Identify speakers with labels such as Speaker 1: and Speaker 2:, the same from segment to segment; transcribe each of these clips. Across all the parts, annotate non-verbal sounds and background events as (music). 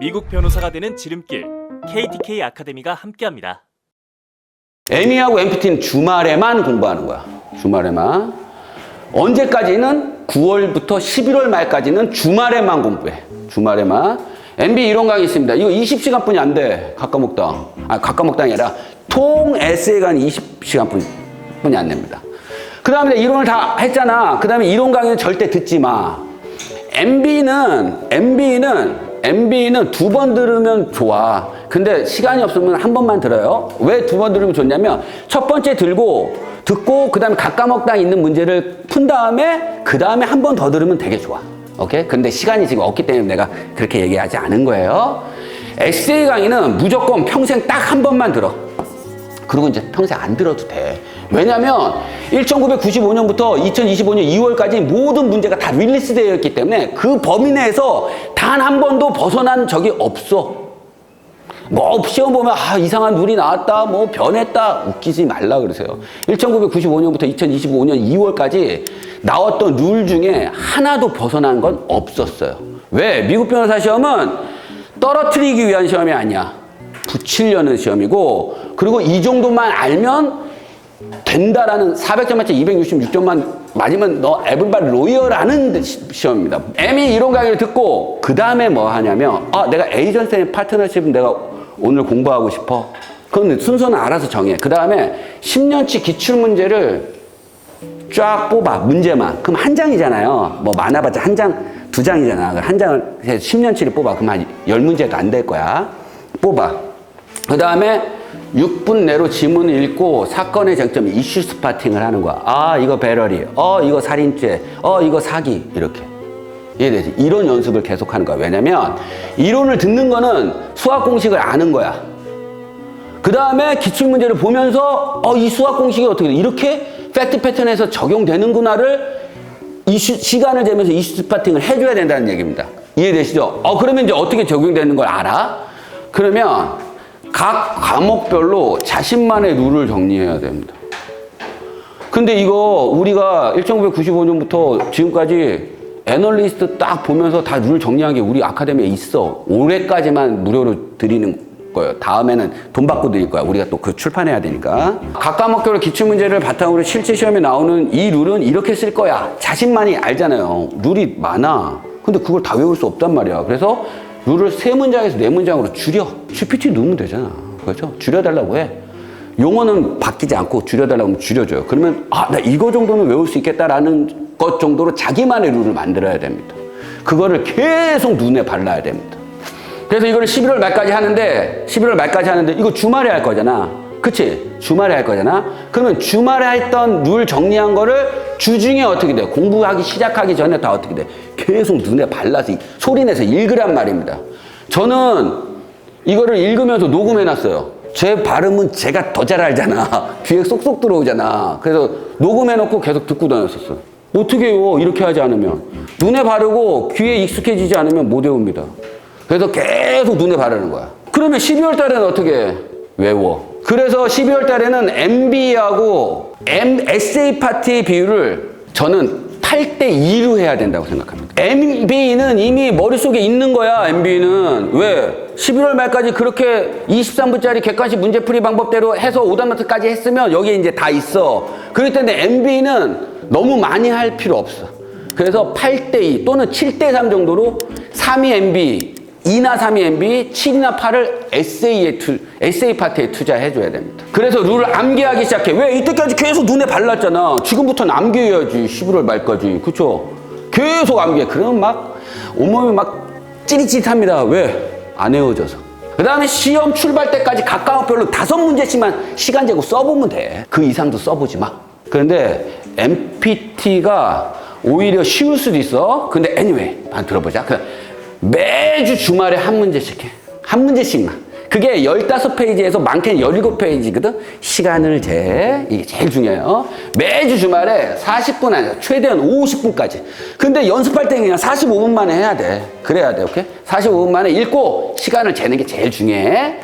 Speaker 1: 미국 변호사가 되는 지름길 KTK 아카데미가 함께합니다.
Speaker 2: M이하고 MPT는 주말에만 공부하는 거야. 주말에만. 언제까지는 9월부터 11월 말까지는 주말에만 공부해. 주말에만. MB 이론 강의 있습니다. 이거 20시간뿐이 안 돼. 각과목당. 아, 각과목당이 아니라 통 에세이 강의 20시간뿐이 안 됩니다. 그 다음에 이론을 다 했잖아. 그 다음에 이론 강의는 절대 듣지 마. MB는, MB는, MB는 두 번 들으면 좋아. 근데 시간이 없으면 한 번만 들어요. 왜 두 번 들으면 좋냐면 첫 번째 들고 듣고 그 다음에 각과목당 있는 문제를 푼 다음에 그 다음에 한 번 더 들으면 되게 좋아. 오케이? 근데 시간이 지금 없기 때문에 내가 그렇게 얘기하지 않은 거예요. 에세이 강의는 무조건 평생 딱 한 번만 들어. 그리고 이제 평생 안 들어도 돼. 왜냐면 1995년부터 2025년 2월까지 모든 문제가 다 릴리스 되어 있기 때문에 그 범위 내에서 단 한 번도 벗어난 적이 없어. 뭐 시험 보면 아 이상한 룰이 나왔다 뭐 변했다. 웃기지 말라 그러세요. 1995년부터 2025년 2월까지 나왔던 룰 중에 하나도 벗어난 건 없었어요. 왜? 미국 변호사 시험은 떨어뜨리기 위한 시험이 아니야. 붙이려는 시험이고 그리고 이 정도만 알면 된다라는 400점 만점 266점만 맞으면 너 에블바 로이어라는 시- 시험입니다. M이 이론 강의를 듣고 그 다음에 뭐 하냐면 아 내가 에이전트 앤 파트너십은 내가 오늘 공부하고 싶어. 그건 순서는 알아서 정해. 그 다음에 10년치 기출 문제를 쫙 뽑아 문제만. 그럼 한 장이잖아요. 뭐 많아봤자 한 장, 두 장이잖아. 그한 장을 해서 10년치를 뽑아. 그럼 한 10문제도 안 될 거야. 뽑아. 그 다음에 6분 내로 지문을 읽고 사건의 쟁점 이슈 스파팅을 하는 거야. 아, 이거 배럴이. 어, 이거 살인죄. 어, 이거 사기. 이렇게. 이해되지? 이론 연습을 계속 하는 거야. 왜냐면 이론을 듣는 거는 수학 공식을 아는 거야. 그 다음에 기출 문제를 보면서 어, 이 수학 공식이 어떻게 돼? 이렇게 팩트 패턴에서 적용되는구나를 이슈, 시간을 재면서 이슈 스파팅을 해줘야 된다는 얘기입니다. 이해되시죠? 어, 그러면 이제 어떻게 적용되는 걸 알아? 그러면 각 과목별로 자신만의 룰을 정리해야 됩니다. 근데 이거 우리가 1995년부터 지금까지 애널리스트 딱 보면서 다 룰 정리한 게 우리 아카데미에 있어. 올해까지만 무료로 드리는 거예요. 다음에는 돈 받고 드릴 거야. 우리가 또 그 출판해야 되니까. 각 과목별로 기출문제를 바탕으로 실제 시험에 나오는 이 룰은 이렇게 쓸 거야. 자신만이 알잖아요. 룰이 많아. 근데 그걸 다 외울 수 없단 말이야. 그래서 룰을 세 문장에서 네 문장으로 줄여. GPT 넣으면 되잖아. 그렇죠? 줄여달라고 해. 용어는 바뀌지 않고 줄여달라고 하면 줄여줘요. 그러면 아, 나 이거 정도는 외울 수 있겠다라는 것 정도로 자기만의 룰을 만들어야 됩니다. 그거를 계속 눈에 발라야 됩니다. 그래서 이거를 11월 말까지 하는데 11월 말까지 하는데 이거 주말에 할 거잖아. 그치? 주말에 할 거잖아. 그러면 주말에 했던 룰 정리한 거를 주중에 어떻게 돼? 공부하기 시작하기 전에 다 어떻게 돼? 계속 눈에 발라서 이- 소리내서 읽으란 말입니다. 저는 이거를 읽으면서 녹음해놨어요. 제 발음은 제가 더 잘 알잖아. (laughs) 귀에 쏙쏙 들어오잖아. 그래서 녹음해놓고 계속 듣고 다녔었어. 어떻게 해요? 이렇게 하지 않으면. 눈에 바르고 귀에 익숙해지지 않으면 못 외웁니다. 그래서 계속 눈에 바르는 거야. 그러면 12월 달에는 어떻게 해? 외워. 그래서 12월 달에는 MB하고 MSA 파티의 비율을 저는 8대 2로 해야 된다고 생각합니다. MB는 이미 머릿속에 있는 거야, MB는. 왜? 11월 말까지 그렇게 23분짜리 객관식 문제풀이 방법대로 해서 오답노트까지 했으면 여기에 이제 다 있어. 그렇기 때문에 MB는 너무 많이 할 필요 없어. 그래서 8대2 또는 7대3 정도로 3위 MB, 2나 3위 MB, 7이나 8을 SA에 투, SA 파트에 투자해줘야 됩니다. 그래서 룰을 암기하기 시작해. 왜? 이때까지 계속 눈에 발랐잖아. 지금부터는 암기해야지. 11월 말까지. 그쵸? 계속 암기해. 그러면 막 온몸이 막 찌릿찌릿합니다. 왜? 안 외워져서. 그 다음에 시험 출발 때까지 각 과목별로 다섯 문제씩만 시간 재고 써보면 돼. 그 이상도 써보지 마. 그런데 MPT가 오히려 쉬울 수도 있어. 근데 anyway, 한 들어보자. 그 매주 주말에 한 문제씩 해. 한 문제씩만. 그게 15페이지에서 많게는 17페이지거든? 시간을 재. 이게 제일 중요해요. 매주 주말에 40분 아니야. 최대한 50분까지. 근데 연습할 때는 그냥 45분 만에 해야 돼. 그래야 돼. 오케이? 45분 만에 읽고 시간을 재는 게 제일 중요해.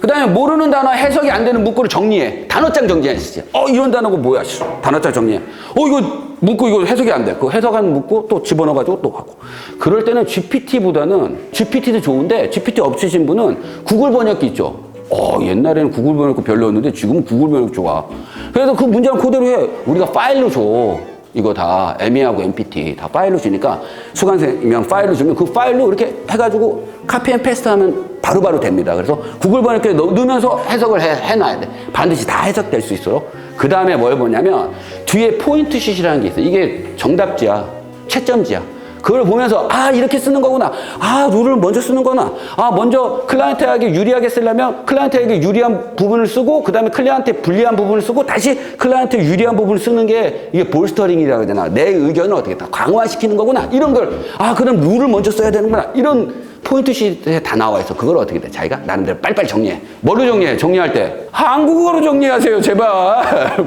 Speaker 2: 그 다음에 모르는 단어 해석이 안 되는 문구를 정리해. 단어장 정리하시지. 어, 이런 단어가 뭐야? 씨, 단어장 정리해. 어, 이거 묻고 이거 해석이 안 돼. 그 해석안 묻고 또 집어넣어가지고 또 하고. 그럴 때는 GPT보다는 GPT도 좋은데 GPT 없으신 분은 구글 번역기 있죠. 어, 옛날에는 구글 번역기 별로였는데 지금은 구글 번역 좋아. 그래서 그 문장 그대로 해. 우리가 파일로 줘. 이거 다 ME하고 MPT 다 파일로 주니까 수강생이면 파일로 주면 그 파일로 이렇게 해가지고 카피 앤 페스트 하면 바로 바로 됩니다. 그래서 구글 번역기에 넣- 넣으면서 해석을 해, 해놔야 돼. 반드시 다 해석될 수 있도록. 그 다음에 뭘 보냐면 뒤에 포인트 슛이라는 게 있어요. 이게 정답지야. 채점지야. 그걸 보면서 아 이렇게 쓰는 거구나 아 룰을 먼저 쓰는 거나 아 먼저 클라이언트에게 유리하게 쓰려면 클라이언트에게 유리한 부분을 쓰고 그 다음에 클라이언트에 불리한 부분을 쓰고 다시 클라이언트 유리한 부분을 쓰는 게 이게 볼스터링이라고 해야 되나 내 의견을 어떻게 다 강화시키는 거구나 이런 걸 아 그럼 룰을 먼저 써야 되는구나 이런 포인트 시트에 다 나와 있어 그걸 어떻게 돼 자기가 나름대로 빨리빨리 정리해 뭘로 정리해 정리할 때 한국어로 정리하세요 제발 (laughs)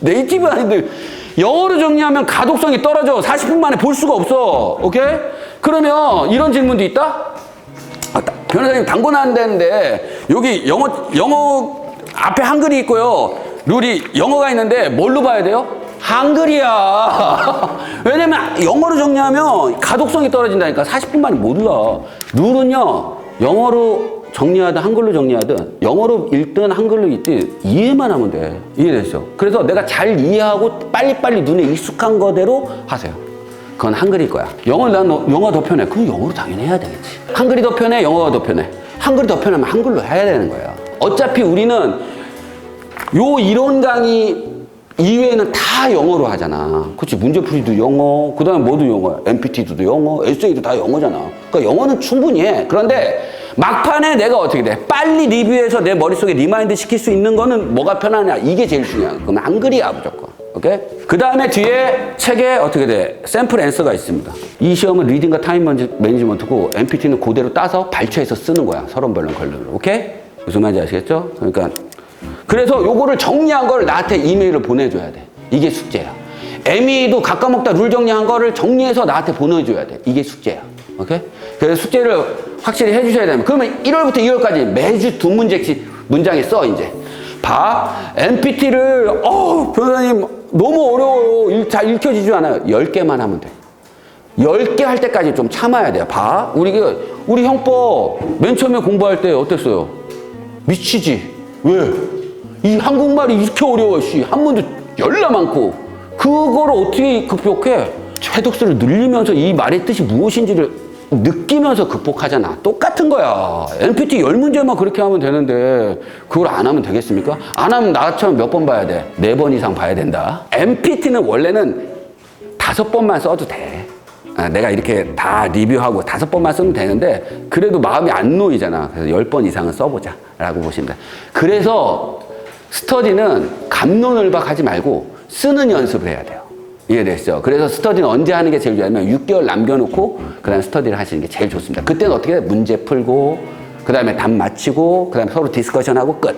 Speaker 2: 네이티브 아닌데 영어로 정리하면 가독성이 떨어져. 40분 만에 볼 수가 없어. 오케이? 그러면 이런 질문도 있다? 아, 따- 변호사님 당구 나는데 여기 영어 영어 앞에 한글이 있고요. 룰이 영어가 있는데 뭘로 봐야 돼요? 한글이야. (laughs) 왜냐면 영어로 정리하면 가독성이 떨어진다니까 40분 만에 몰라. 룰은요. 영어로 정리하든 한글로 정리하든 영어로 읽든 한글로 읽든 이해만 하면 돼. 이해됐죠? 그래서 내가 잘 이해하고 빨리빨리 눈에 익숙한 거대로 하세요. 그건 한글일 거야. 영어 난 너- 영어 더 편해. 그럼 영어로 당연히 해야 되겠지. 한글이 더 편해, 영어가 더 편해. 한글이 더 편하면 한글로 해야 되는 거야. 어차피 우리는 요 이론 강의 이외에는 다 영어로 하잖아. 그치? 문제풀이도 영어, 그 다음에 뭐도 영어야. MPT도 영어, 에세이도 다 영어잖아. 그러니까 영어는 충분히 해. 그런데 막판에 내가 어떻게 돼? 빨리 리뷰해서 내 머릿속에 리마인드 시킬 수 있는 거는 뭐가 편하냐? 이게 제일 중요한 거야. 그럼 한글이야, 무조건. 오케이? 그 다음에 뒤에 책에 어떻게 돼? 샘플 앤서가 있습니다. 이 시험은 리딩과 타임 매니지- 매니지먼트고 MPT는 그대로 따서 발췌해서 쓰는 거야. 서론별로 걸로. 오케이? 무슨 말인지 아시겠죠? 그러니까 그래서 요거를 정리한 걸 나한테 이메일을 보내줘야 돼. 이게 숙제야. 애미도 가까먹다 룰 정리한 거를 정리해서 나한테 보내줘야 돼. 이게 숙제야. 오케이? 그래서 숙제를 확실히 해주셔야 되면 그러면 1월부터 2월까지 매주 두 문제씩 문장에 써 이제. 봐. MPT를 어 변호사님 너무 어려워요. 일, 잘 읽혀지지 않아요. 10개만 하면 돼. 10개 할 때까지 좀 참아야 돼요. 봐. 우리, 그- 우리 형법 맨 처음에 공부할 때 어땠어요? 미치지. 왜? 이 한국말이 이렇게 어려워, 씨. 한문도 열나 많고. 그거를 어떻게 극복해? 최독수를 늘리면서 이 말의 뜻이 무엇인지를 느끼면서 극복하잖아. 똑같은 거야. NPT 열 문제만 그렇게 하면 되는데, 그걸 안 하면 되겠습니까? 안 하면 나처럼 몇 번 봐야 돼? 네 번 이상 봐야 된다. NPT는 원래는 다섯 번만 써도 돼. 아, 내가 이렇게 다 리뷰하고 다섯 번만 쓰면 되는데 그래도 마음이 안 놓이잖아. 그래서 열 번 이상은 써보자 라고 보시면 돼. 그래서 스터디는 감론을박하지 말고 쓰는 연습을 해야 돼요. 이해됐죠? 그래서 스터디는 언제 하는 게 제일 좋냐면 6개월 남겨놓고 그 다음에 스터디를 하시는 게 제일 좋습니다. 그때는 어떻게 해? 문제 풀고 그 다음에 답 맞히고 그 다음에 서로 디스커션하고 끝.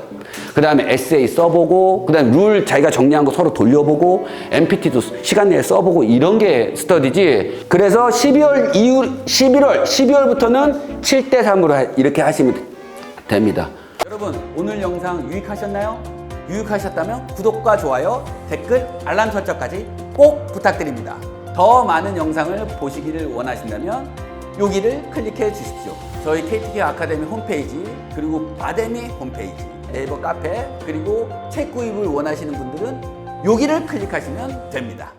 Speaker 2: 그 다음에 에세이 써보고 그 다음에 룰 자기가 정리한 거 서로 돌려보고 MPT도 시간 내에 써보고 이런 게 스터디지 그래서 12월 이후 11월 12월부터는 7대 3으로 이렇게 하시면 됩니다 여러분 오늘 영상 유익하셨나요? 유익하셨다면 구독과 좋아요 댓글 알람 설정까지 꼭 부탁드립니다 더 많은 영상을 보시기를 원하신다면 여기를 클릭해 주십시오. 저희 KTK 아카데미 홈페이지 그리고 바데미 홈페이지 네이버 카페 그리고 책 구입을 원하시는 분들은 여기를 클릭하시면 됩니다.